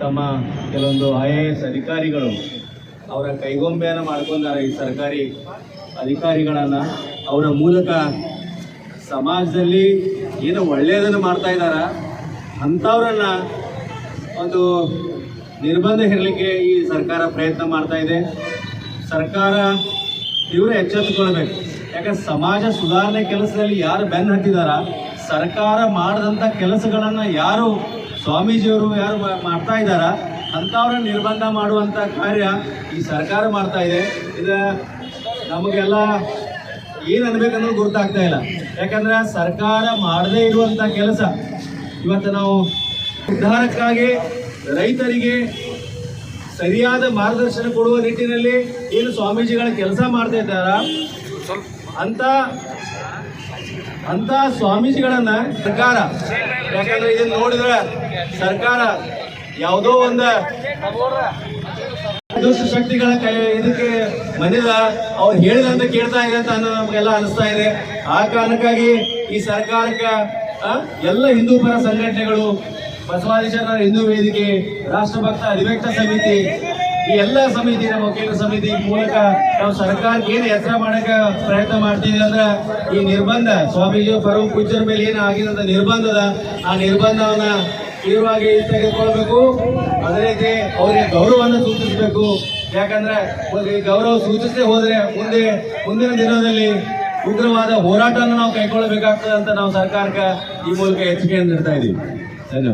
ತಮ್ಮ ಕೆಲವೊಂದು I A S ಅಧಿಕಾರಿಗಳು ಅವರ ಕೈಗೊಂಬೆಯನ್ನು ಮಾಡ್ಕೊಂಡಾರೆ ಈ ಸರ್ಕಾರಿ ಅಧಿಕಾರಿಗಳನ್ನ. ಅವರ ಮೂಲಕ ಸಮಾಜದಲ್ಲಿ ಏನು ಒಳ್ಳೆಯದನ್ನು ಮಾಡ್ತಾ ಇದ್ದಾರ? ಅಂಥವ್ರನ್ನ ಒಂದು ನಿರ್ಬಂಧ ಹೇರಲಿಕ್ಕೆ ಈ ಸರ್ಕಾರ ಪ್ರಯತ್ನ ಮಾಡ್ತಾ ಇದೆ. ಸರ್ಕಾರ ಇವರು ಎಚ್ಚೆತ್ತುಕೊಳ್ಬೇಕು. ಯಾಕಂದ್ರೆ ಸಮಾಜ ಸುಧಾರಣೆ ಕೆಲಸದಲ್ಲಿ ಯಾರು ಬೆನ್ನು ಹತ್ತಿದಾರ? ಸರ್ಕಾರ ಮಾಡಿದಂಥ ಕೆಲಸಗಳನ್ನು ಯಾರು ಸ್ವಾಮೀಜಿಯವರು ಯಾರು ಮಾಡ್ತಾ ಇದ್ದಾರ? ಅಂಥವ್ರನ್ನ ನಿರ್ಬಂಧ ಮಾಡುವಂಥ ಕಾರ್ಯ ಈ ಸರ್ಕಾರ ಮಾಡ್ತಾ ಇದೆ. ಇದು ನಮಗೆಲ್ಲ ಏನು ಅನ್ಬೇಕನ್ನೋದು ಗೊತ್ತಾಗ್ತಾ ಇಲ್ಲ. ಯಾಕಂದ್ರೆ ಸರ್ಕಾರ ಮಾಡದೇ ಇರುವಂಥ ಕೆಲಸ. ಇವತ್ತು ನಾವು ಉದ್ಧಾರಕ್ಕಾಗಿ ರೈತರಿಗೆ ಸರಿಯಾದ ಮಾರ್ಗದರ್ಶನ ಕೊಡುವ ನಿಟ್ಟಿನಲ್ಲಿ ಏನು ಸ್ವಾಮೀಜಿಗಳ ಕೆಲಸ ಮಾಡ್ತಾ ಇದ್ದಾರ? ಅಂತ ಅಂತ ಸ್ವಾಮೀಜಿಗಳನ್ನ ಸರ್ಕಾರ. ಯಾಕಂದ್ರೆ ಇದನ್ನ ನೋಡಿದ್ರೆ ಸರ್ಕಾರ ಯಾವುದೋ ಒಂದು ದುಷ್ಟ ಶಕ್ತಿಗಳ ಕೈ ಇದಕ್ಕೆ ಬಂದಿಲ್ಲ. ಅವ್ರು ಹೇಳಿದಂತ ಕೇಳ್ತಾ ಇದೆ ಅಂತ ಅನ್ನೋ ನಮ್ಗೆಲ್ಲ ಅನಿಸ್ತಾ ಇದೆ. ಆ ಕಾರಣಕ್ಕಾಗಿ ಈ ಸರ್ಕಾರಕ್ಕೆ ಎಲ್ಲ ಹಿಂದೂ ಪರ ಸಂಘಟನೆಗಳು ಬಸವಾದೀಶರ ಹಿಂದೂ ವೇದಿಕೆ, ರಾಷ್ಟ್ರಭಕ್ತ ಅಧಿವ್ಯಕ್ತ ಸಮಿತಿ, ಈ ಎಲ್ಲ ಸಮಿತಿ, ನಮ್ಮ ಸಮಿತಿ ಮೂಲಕ ನಾವು ಸರ್ಕಾರಕ್ಕೆ ಏನು ಎಚ್ಚರ ಮಾಡಕ್ಕೆ ಪ್ರಯತ್ನ ಮಾಡ್ತೀವಿ ಅಂದ್ರೆ ಈ ನಿರ್ಬಂಧ, ಸ್ವಾಮೀಜಿ ಪರಮ ಪೂಜರ ಮೇಲೆ ಏನು ಆಗಿದಂತ ನಿರ್ಬಂಧದ, ಆ ನಿರ್ಬಂಧವನ್ನ ತೀವ್ರವಾಗಿ ತೆಗೆದುಕೊಳ್ಬೇಕು ಅದೇ ರೀತಿ ಅವರಿಗೆ ಗೌರವವನ್ನು ಸೂಚಿಸಬೇಕು. ಯಾಕಂದ್ರೆ ಈ ಗೌರವ ಸೂಚಿಸದೆ ಹೋದ್ರೆ ಮುಂದೆ, ಮುಂದಿನ ದಿನದಲ್ಲಿ ಉಗ್ರವಾದ ಹೋರಾಟವನ್ನು ನಾವು ಕೈಗೊಳ್ಳಬೇಕಾಗ್ತದೆ ಅಂತ ನಾವು ಸರ್ಕಾರಕ್ಕೆ ಈ ಮೂಲಕ ಎಚ್ಚರಿಕೆಯನ್ನು ನೀಡ್ತಾ ಇದ್ದೀವಿ.